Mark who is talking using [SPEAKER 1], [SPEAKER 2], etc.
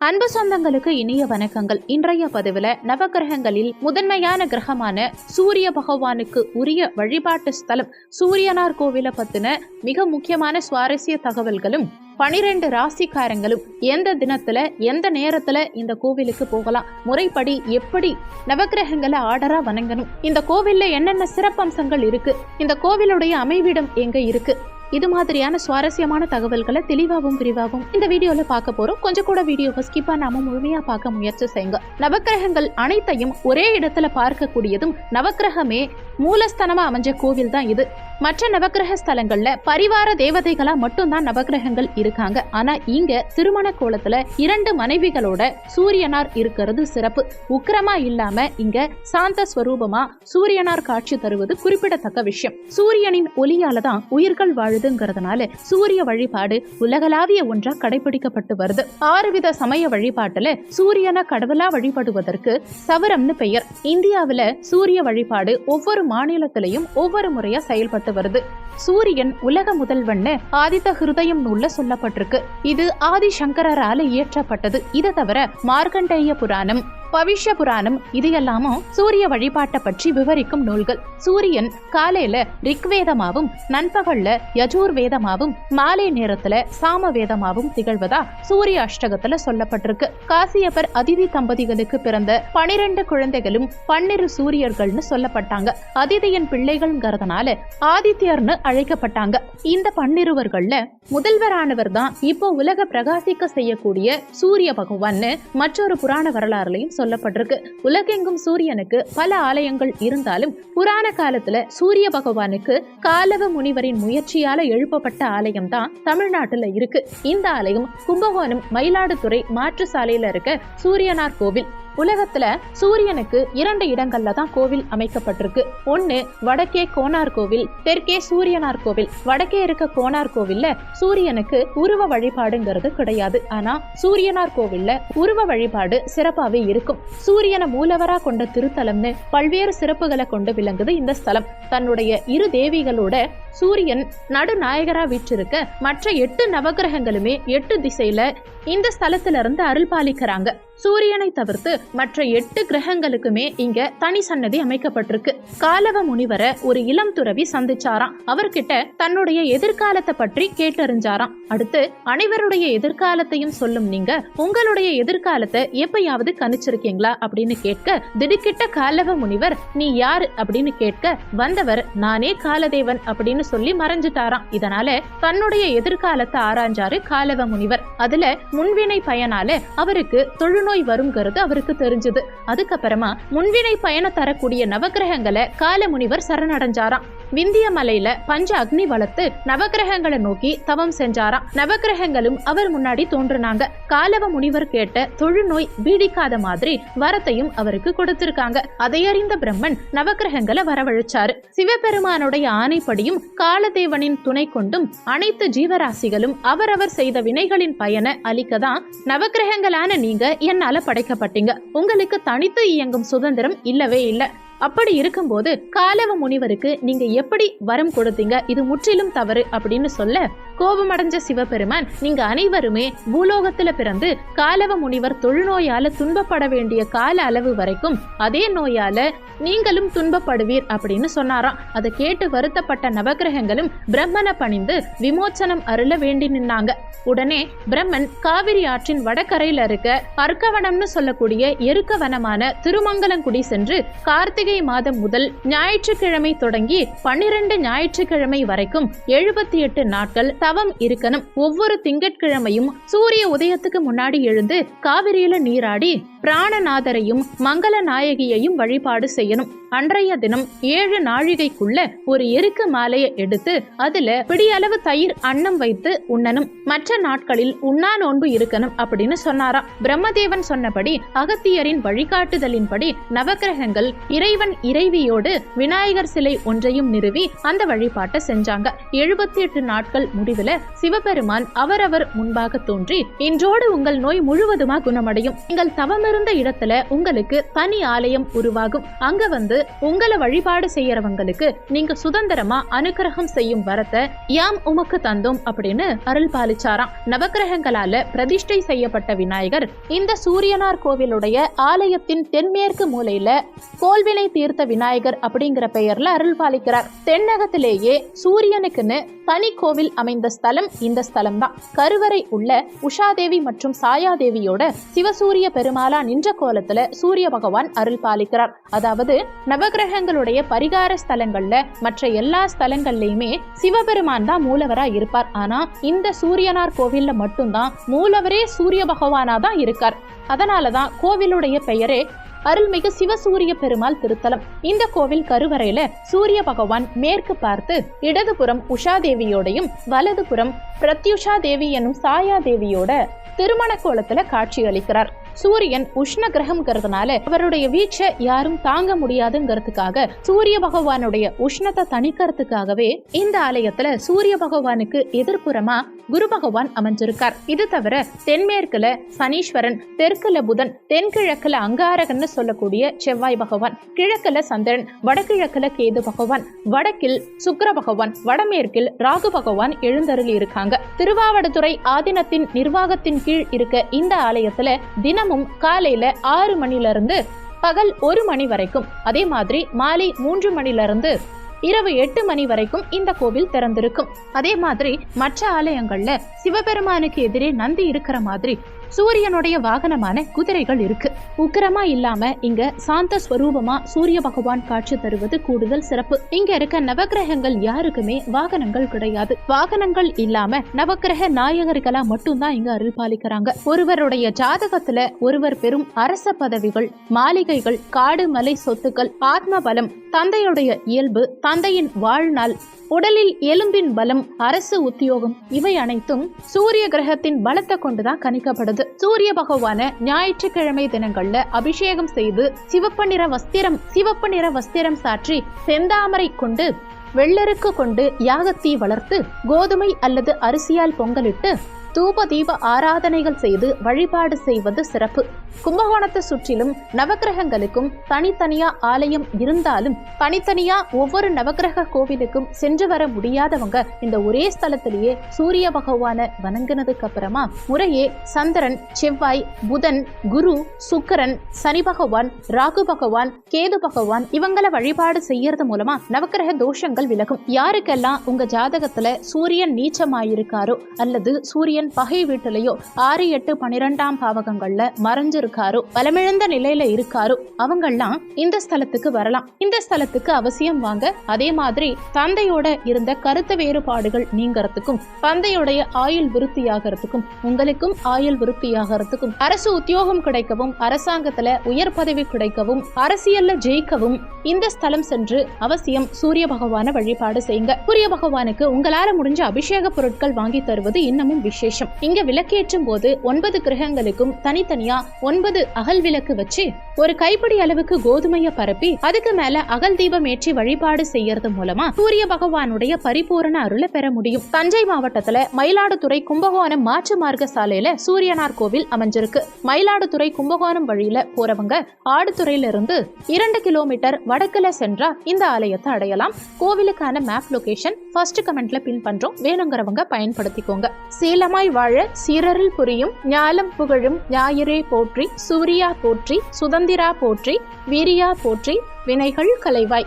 [SPEAKER 1] அன்பு சொந்தங்களுக்கு இனிய வணக்கங்கள். இன்றைய பதிவில் நவகிரகங்களில் முதன்மையான கிரகமான சூரிய பகவானுக்கு உரிய வழிபாட்டு ஸ்தலம் சூரியனார் கோவிலை பத்தின மிக முக்கியமான சுவாரஸ்ய தகவல்களும் பனிரெண்டு ராசிக்காரங்களும் எந்த தினத்துல எந்த நேரத்துல இந்த கோவிலுக்கு போகலாம் முறைப்படி எப்படி நவக்கிரகங்களை ஆர்டரா வணங்கணும் இந்த கோவில்ல என்னென்ன சிறப்பம்சங்கள் இருக்கு இந்த கோவிலுடைய அமைவிடம் எங்க இருக்கு இது மாதிரியான சுவாரஸ்யமான தகவல்களை தெளிவாகவும் விரிவாகவும் இந்த வீடியோல பார்க்க போறோம். கொஞ்சம் கூட வீடியோவை ஸ்கிப் நாம முழுமையா பார்க்க முயற்சி செய்யுங்க. நவக்கிரகங்கள் அனைத்தையும் ஒரே இடத்துல பார்க்கக்கூடியதும் நவக்கிரகமே மூலஸ்தனமா அமைஞ்ச கோவில் தான் இது. மற்ற நவக்கிரக ஸ்தலங்கள்ல பரிவார தேவதைகளா மட்டும்தான் நவக்கிரகங்கள் இருக்காங்க. ஆனா இங்க திருமண கோலத்துல இரண்டு மனைவிகளோட சூரியனார் இருக்கிறது சிறப்பு. உக்கிரமா இல்லாம இங்க சாந்த ஸ்வரூபமா சூரியனார் காட்சி தருவது குறிப்பிடத்தக்க விஷயம். சூரியனின் ஒளியால தான் உயிர்கள் வருதுங்கிறதுனால சூரிய வழிபாடு உலகளாவிய ஒன்றா கடைபிடிக்கப்பட்டு வருது. ஆறுவித சமய வழிபாட்டுல சூரியனை கடவுளா வழிபடுவதற்கு சவரம்னு பெயர். இந்தியாவுல சூரிய வழிபாடு ஒவ்வொரு மாநிலத்திலையும் ஒவ்வொரு முறையா செயல்பட்டு வருது. சூரியன் உலக முதல்வன்னு ஆதித்த ஹிருதயம் நூல்ல சொல்லப்பட்டிருக்கு. இது ஆதி சங்கரால இயற்றப்பட்டது. இதை தவிர மார்க்கண்டேய புராணம் பவிஷ்ய புராணம் இது எல்லாமும் சூரிய வழிபாட்டை பற்றி விவரிக்கும் நூல்கள். சூரியன் காலையில ரிக்வேதமாவும் நண்பகல்ல யஜூர் வேதமாவும் மாலை நேரத்துல சாம வேதமாவும் திகழ்வதா சூரிய அஷ்டகத்துல சொல்லப்பட்டிருக்கு. காசியப்பர் அதிதி தம்பதிகளுக்கு பிறந்த பனிரெண்டு குழந்தைகளும் பன்னிரு சூரியர்கள்னு சொல்லப்பட்டாங்க. அதிதியின் பிள்ளைகள்ங்கிறதுனால ஆதித்யர்னு அழைக்கப்பட்டாங்க. இந்த பன்னிருவர்கள்ல முதல்வரானவர் தான் இப்போ உலக பிரகாசிக்க செய்யக்கூடிய சூரிய பகவான்னு மற்றொரு புராண வரலாறுலையும் சொல்லப்பட்டிருக்கு. உலகெங்கும் சூரியனுக்கு பல ஆலயங்கள் இருந்தாலும் புராண காலத்துல சூரிய பகவானுக்கு காலவ முனிவரின் முயற்சியால எழுப்பப்பட்ட ஆலயம் தான் தமிழ்நாட்டுல இருக்கு. இந்த ஆலயம் கும்பகோணம் மயிலாடுதுறை மாற்று சாலையில இருக்க சூரியனார் கோவில். உலகத்துல சூரியனுக்கு இரண்டு இடங்கள்ல தான் கோவில் அமைக்கப்பட்டிருக்கு. ஒன்னு வடக்கே கோனார் கோவில் தெற்கே சூரியனார் கோவில். வடக்கே இருக்க கோனார் கோவில்ல சூரியனுக்கு உருவ வழிபாடுங்கிறது கிடையாது. ஆனா சூரியனார் கோவில்ல உருவ வழிபாடு சிறப்பாவே இருக்கும். சூரியனை மூலவரா கொண்ட திருத்தலம்னு பல்வேறு சிறப்புகளை கொண்டு விளங்குது இந்த ஸ்தலம். தன்னுடைய இரு தேவிகளோட சூரியன் நடுநாயகரா வீற்றிருக்க மற்ற எட்டு நவகிரகங்களுமே எட்டு திசையில இந்த ஸ்தலத்துல இருந்து அருள் பாலிக்கிறாங்க. சூரியனை தவிர்த்து மற்ற எட்டு கிரகங்களுக்குமே இங்க தனி சன்னதி அமைக்கப்பட்டிருக்கு. காலவ முனிவரை ஒரு இளம் துறவி சந்திச்சாராம். அவர்கிட்ட தன்னுடைய எதிர்காலத்தை பற்றி கேட்டறிஞ்சாராம். அடுத்து அனைவருடைய எதிர்காலத்தையும் சொல்லும் நீங்க உங்களுடைய எதிர்காலத்தை எப்பயாவது கணிச்சிருக்கீங்களா அப்படின்னு கேட்க திடுக்கிட்ட காலவ முனிவர் நீ யாரு? அப்படின்னு கேட்க வந்தவர் நானே காலதேவன் அப்படின்னு சொல்லி மறைஞ்சிட்டாராம். இதனால தன்னுடைய எதிர்காலத்தை ஆராய்ஞ்சாரு காலவ முனிவர். அதுல முன்வினை பயனால அவருக்கு தொழுநோய் வருங்கிறது அவருக்கு தெரிஞ்சது. அதுக்கப்புறமா முன்வினை பயனை தரக்கூடிய நவக்கிரகங்களை கால முனிவர் சரணடைஞ்சாராம். விந்திய மலையில பஞ்ச அக்னி வளர்த்து நவக்கிரகங்களை நோக்கி தவம் செஞ்சாராம் நவக்கிரகங்களும் அவர் முன்னாடி தோன்றுனாங்க. காலவ முனிவர் கேட்ட தொழுநோய் பீடிக்காத மாதிரி வரத்தையும் அவருக்கு கொடுத்திருக்காங்க. அதையறிந்த பிரம்மன் நவக்கிரகங்களை வரவழைச்சாரு. சிவபெருமானுடைய ஆணைப்படியும் காலதேவனின் துணை கொண்டும் அனைத்து ஜீவராசிகளும் அவரவர் செய்த வினைகளின் பயனை அளிக்கதான் நவக்கிரகங்களான நீங்க என்னால படைக்கப்பட்டீங்க. உங்களுக்கு தனித்து இயங்கும் சுதந்திரம் இல்லவே இல்லை. அப்படி இருக்கும்போது காலவ முனிவருக்கு நீங்க எப்படி வரம் கொடுத்தீங்க? இது முற்றிலும் தவறு அப்படின்னு சொல்ல கோபமடைஞ்ச சிவபெருமான் நீங்க அனைவருமே பூலோகத்துல பிறந்து காலவ முனிவர் தொழுநோயால துன்பப்பட வேண்டிய கால அளவு வரைக்கும் அதே நோயால நீங்களும் துன்பப்படுவீர் அப்படின்னு சொன்னாராம். அதை கேட்டு வருத்தப்பட்ட நவகிரகங்களும் பிரம்மனை பணிந்து விமோச்சனம் அருள வேண்டி நின்னாங்க. உடனே பிரம்மன் காவிரி ஆற்றின் வடகரையில இருக்க அர்க்கவனம்னு சொல்லக்கூடிய எருக்கவனமான திருமங்கலங்குடி சென்று கார்த்திகை மாதம் முதல் ஞாயிற்றுக்கிழமை தொடங்கி பன்னிரண்டு ஞாயிற்றுக்கிழமை வரைக்கும் எழுபத்தி எட்டு நாட்கள் தவம் இருக்கணும். ஒவ்வொரு திங்கட்கிழமையும் சூரிய உதயத்துக்கு முன்னாடி எழுந்து காவிரியில நீராடி பிராணநாதரையும் மங்கள நாயகியையும் வழிபாடு செய்யணும். அன்றைய தினம் ஏழு நாழிகைக்குள்ள ஒரு எருக்கு மாலையை எடுத்து அதுல பிடியளவு தயிர் அன்னம் வைத்து உண்ணணும். மற்ற நாட்களில் உண்ணா நோன்பு இருக்கணும் அப்படின்னு சொன்னாராம். பிரம்மதேவன் சொன்னபடி அகத்தியரின் வழிகாட்டுதலின்படி நவக்கிரகங்கள் இறைவன் இறைவியோடு விநாயகர் சிலை ஒன்றையும் நிறுவி அந்த வழிபாட்டை செஞ்சாங்க. எழுபத்தி எட்டு நாட்கள் முடிவுல சிவபெருமான் அவரவர் முன்பாக தோன்றி இன்றோடு உங்கள் நோய் முழுவதுமா குணமடையும். நீங்கள் தவமிருந்த இடத்துல உங்களுக்கு தனி ஆலயம் உருவாகும். அங்க வந்து உங்களை வழிபாடு செய்யறவங்களுக்கு நீங்க சுதந்திரமா அனுகிரகம் செய்யும் வரத்தை யாம் உமக்கு தந்தோம் அப்படின்னு அருள் பாலிச்சாராம். நவக்கிரகங்களால பிரதிஷ்டை செய்யப்பட்ட விநாயகர் இந்த சூரியனார் கோவிலுடைய ஆலயத்தின் தென்மேற்கு மூலையில கோல்வினை தீர்த்த விநாயகர் அப்படிங்கிற பெயர்ல அருள் பாலிக்கிறார். தென்னகத்திலேயே சூரியனுக்குன்னு தனி கோவில் அமைந்த ஸ்தலம் இந்த ஸ்தலம் தான் கருவறை உள்ள உஷாதேவி மற்றும் சாயாதேவியோட சிவசூரிய பெருமாளா நின்ற கோலத்துல சூரிய பகவான் அருள் பாலிக்கிறார். அதாவது நவகிரகங்களுடைய பரிகார ஸ்தலங்கள்ல மற்ற எல்லா ஸ்தலங்கள்லயுமே சிவபெருமான் தான் மூலவரா இருப்பார். ஆனா இந்த சூரியனார் கோவில்ல மட்டும்தான் மூலவரே சூரிய பகவானா தான் இருக்கார். அதனாலதான் கோவிலுடைய பெயரே அருள்மிகு சிவசூரிய பெருமாள் திருத்தலம். இந்த கோவில் கருவறையில சூரிய பகவான் மேற்கு பார்த்து இடதுபுறம் உஷா தேவியோடையும் வலதுபுறம் பிரத்யுஷா தேவி எனும் சாயா தேவியோட திருமண கோலத்துல காட்சி அளிக்கிறார் சூரியன் உஷ்ண கிரகம்ங்கிறதுனால அவருடைய வீச்சை யாரும் தாங்க முடியாதுங்கிறதுக்காக சூரிய பகவானுடைய உஷ்ணத்தை தணிக்கிறதுக்காகவே இந்த ஆலயத்துல சூரிய பகவானுக்கு எதிர்ப்புறமா குரு பகவான் அமைஞ்சிருக்கார். இது தவிர தென்மேற்குல சனீஸ்வரன் தெற்குல புதன் தென்கிழக்குல அங்காரகன்னு சொல்லக்கூடிய செவ்வாய் பகவான் கிழக்குல சந்திரன் வடகிழக்குல கேது பகவான் வடக்கில் சுக்கர பகவான் வடமேற்கில் ராகு பகவான் எழுந்தருளி இருக்காங்க திருவாவடுதுறை ஆதீனத்தின் நிர்வாகத்தின் கீழ் இருக்க இந்த ஆலயத்துல தின தினமும் காலையில ஆறு மணில இருந்து பகல் ஒரு மணி வரைக்கும். அதே மாதிரி மாலை மூன்று மணில இருந்து இரவு எட்டு மணி வரைக்கும் இந்த கோவில் திறந்திருக்கும். அதே மாதிரி மற்ற ஆலயங்கள்ல சிவபெருமானுக்கு எதிரே நந்தி இருக்கிற மாதிரி சூரியனுடைய வாகனமான குதிரைகள் இருக்கு. உக்கிரமா இல்லாம இங்க சாந்த ஸ்வரூபமா சூரிய பகவான் காட்சி தருவது கூடுதல் சிறப்பு. இங்க இருக்க நவக்கிரகங்கள் யாருக்குமே வாகனங்கள் கிடையாது. வாகனங்கள் இல்லாம நவக்கிரக நாயகர்களா மட்டும்தான் இங்க அருள் பாலிக்கிறாங்க. ஒருவருடைய ஜாதகத்துல ஒருவர் பெறும் அரச பதவிகள் மாளிகைகள் காடு மலை சொத்துக்கள் ஆத்ம பலம் தந்தையுடைய இயல்பு தந்தையின் வாழ்நாள் உடலில் எலும்பின் பலம் அரசு உத்தியோகம் இவை அனைத்தும் சூரிய கிரகத்தின் பலத்தை கொண்டுதான் கணிக்கப்படுது. சூரிய பகவான ஞாயிற்றுக்கிழமை தினங்கள்ல அபிஷேகம் செய்து சிவப்பு நிற வஸ்திரம் சிவப்பு நிற வஸ்திரம் சாற்றி செந்தாமரை கொண்டு வெள்ளருக்கு கொண்டு யாகத்தீ வளர்த்து கோதுமை அல்லது அரிசியால் பொங்கலிட்டு தூப தீப ஆராதனைகள் செய்து வழிபாடு செய்வது சிறப்பு. கும்பகோணத்தை சுற்றிலும் நவக்கிரகங்களுக்கும் தனித்தனியா ஆலயம் இருந்தாலும் தனித்தனியா ஒவ்வொரு நவக்கிரக கோவிலுக்கும் சென்று வர முடியாதவங்க இந்த ஒரே ஸ்தலத்திலேயே சூரிய பகவான வணங்கினதுக்கு அப்புறமா முறையே சந்திரன் செவ்வாய் புதன் குரு சுக்கரன் சனி பகவான் ராகு பகவான் கேது பகவான் இவங்களை வழிபாடு செய்யறது மூலமா நவக்கிரக தோஷங்கள் விலகும். யாருக்கெல்லாம் உங்க ஜாதகத்துல சூரியன் நீச்சமாயிருக்காரோ அல்லது சூரியன் பகை வீட்டுலயோ ஆறு எட்டு பனிரெண்டாம் பாவகங்கள்ல மறைஞ்சிருக்காரோ. பலமிழந்த நிலையில இருக்காரோ. அவங்கெல்லாம் இந்த ஸ்தலத்துக்கு வரலாம். இந்த ஸ்தலத்துக்கு அவசியம் வாங்க அதே மாதிரி தந்தையோட இருந்த கருத்து வேறுபாடுகள் நீங்கறதுக்கும் தந்தையுடைய ஆயுள் விருத்தியாகிறதுக்கும் உங்களுக்கும் ஆயுள் விருத்தியாகிறதுக்கும் அரசு உத்தியோகம் கிடைக்கவும் அரசாங்கத்துல உயர் பதவி கிடைக்கவும் அரசியல்ல ஜெயிக்கவும் இந்த ஸ்தலம் சென்று அவசியம் சூரிய பகவான வழிபாடு செய்யுங்க. சூரிய பகவானுக்கு உங்களால முடிஞ்ச அபிஷேக பொருட்கள் வாங்கி தருவது இன்னமும் விசேஷம் விசேஷம் இங்க விளக்கேற்றும் போது ஒன்பது கிரகங்களுக்கும் தனித்தனியா ஒன்பது அகல் விளக்கு வச்சு ஒரு கைப்பிடி அளவுக்கு கோதுமைய பரப்பி அதுக்கு மேல அகல் தீபம் ஏற்றி வழிபாடு செய்யறது மூலமா சூரிய பகவானுடைய பரிபூரண அருளை பெற முடியும். தஞ்சை மாவட்டத்துல மயிலாடுதுறை கும்பகோணம் மாற்று மார்க்க சாலையில சூரியனார் கோவில் அமைஞ்சிருக்கு. மயிலாடுதுறை கும்பகோணம் வழியில போறவங்க ஆடுதுறையில இருந்து இரண்டு கிலோமீட்டர் வடக்குல சென்றா இந்த ஆலயத்தை அடையலாம். கோவிலுக்கான மேப் லொகேஷன் ஃபர்ஸ்ட் கமெண்ட்ல பின் பண்றோம். வேணுங்கிறவங்க பயன்படுத்திக்கோங்க. சேலமா சீலமாய் வாழ சீரரில் புரியும் ஞாலம் புகழும் ஞாயிறே போற்றி சூரியா போற்றி சுதந்திரா போற்றி வீரியா போற்றி வினைகள் கலைவாய்.